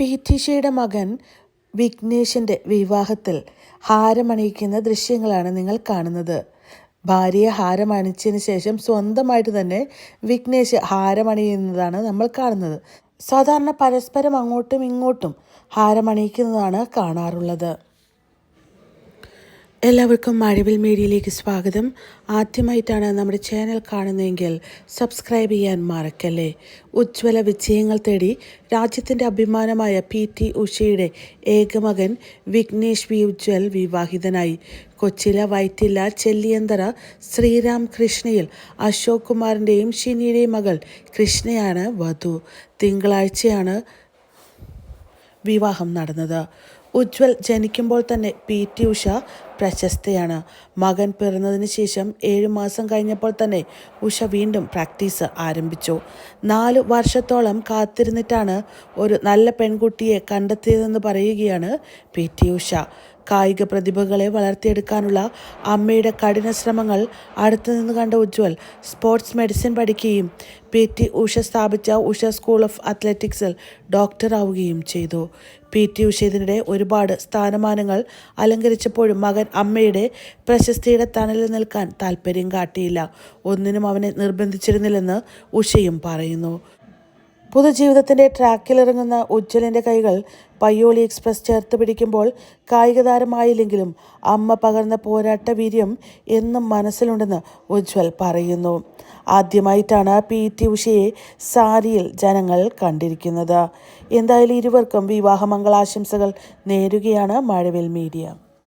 P T ഷയുടെ മകൻ വിഘ്നേഷിന്റെ വിവാഹത്തിൽ ഹാരമണിയിക്കുന്ന ദൃശ്യങ്ങളാണ് നിങ്ങൾ കാണുന്നത്. ഭാര്യയെ ഹാരമണിച്ചതിന് ശേഷം സ്വന്തമായിട്ട് തന്നെ വിഘ്നേഷ് ഹാരമണിയുന്നതാണ് നമ്മൾ കാണുന്നത്. സാധാരണ പരസ്പരം അങ്ങോട്ടും ഇങ്ങോട്ടും ഹാരമണിയിക്കുന്നതാണ് കാണാറുള്ളത്. എല്ലാവർക്കും മഴവിൽ മീഡിയയിലേക്ക് സ്വാഗതം. ആദ്യമായിട്ടാണ് നമ്മുടെ ചാനൽ കാണുന്നതെങ്കിൽ സബ്സ്ക്രൈബ് ചെയ്യാൻ മറക്കല്ലേ. ഉജ്ജ്വല വിജയങ്ങൾ തേടി രാജ്യത്തിന്റെ അഭിമാനമായ പി ടി ഉഷയുടെ ഏകമകൻ വിഘ്നേഷ് വി ഉജ്ജ്വൽ വിവാഹിതനായി. കൊച്ചില വൈറ്റില ചെല്ലിയന്തറ ശ്രീരാം കൃഷ്ണയിൽ അശോക് കുമാറിന്റെയും ഷിനിയുടെയും മകൾ കൃഷ്ണയാണ് വധു. തിങ്കളാഴ്ചയാണ് വിവാഹം നടന്നത്. ഉജ്വൽ ജനിക്കുമ്പോൾ തന്നെ പി. ടി. ഉഷ പ്രശസ്തയാണ്. മകൻ പിറന്നതിന് ശേഷം ഏഴ് മാസം കഴിഞ്ഞപ്പോൾ തന്നെ ഉഷ വീണ്ടും പ്രാക്ടീസ് ആരംഭിച്ചു. നാല് വർഷത്തോളം കാത്തിരുന്നിട്ടാണ് ഒരു നല്ല പെൺകുട്ടിയെ കണ്ടെത്തിയതെന്ന് പറയുകയാണ് പി. ടി. ഉഷ. കായിക പ്രതിഭകളെ വളർത്തിയെടുക്കാനുള്ള അമ്മയുടെ കഠിന ശ്രമങ്ങൾ അടുത്തുനിന്ന് കണ്ട ഉജ്ജ്വൽ സ്പോർട്സ് മെഡിസിൻ പഠിക്കുകയും പി ടി ഉഷ സ്ഥാപിച്ച ഉഷ സ്കൂൾ ഓഫ് അത്ലറ്റിക്സിൽ ഡോക്ടറാവുകയും ചെയ്തു. പി ടി ഉഷ ഇതിനിടെ ഒരുപാട് സ്ഥാനമാനങ്ങൾ അലങ്കരിച്ചപ്പോഴും മകൻ അമ്മയുടെ പ്രശസ്തിയുടെ തണലിൽ നിൽക്കാൻ താല്പര്യം കാട്ടിയില്ല. ഒന്നിനും അവനെ നിർബന്ധിച്ചിരുന്നില്ലെന്ന് ഉഷയും പറയുന്നു. പൊതുജീവിതത്തിന്റെ ട്രാക്കിലിറങ്ങുന്ന ഉജ്ജ്വലിന്റെ കൈകൾ പയ്യോളി എക്സ്പ്രസ് ചേർത്ത് പിടിക്കുമ്പോൾ കായിക താരമായില്ലെങ്കിലും അമ്മ പകർന്ന പോരാട്ട വീര്യം എന്നും മനസ്സിലുണ്ടെന്ന് ഉജ്ജ്വൽ പറയുന്നു. ആദ്യമായിട്ടാണ് പി ടി ഉഷയെ സാരിയിൽ ജനങ്ങൾ കണ്ടിരിക്കുന്നത്. എന്തായാലും ഇരുവർക്കും വിവാഹമംഗളാശംസകൾ നേരുകയാണ് മഴവിൽ മീഡിയ.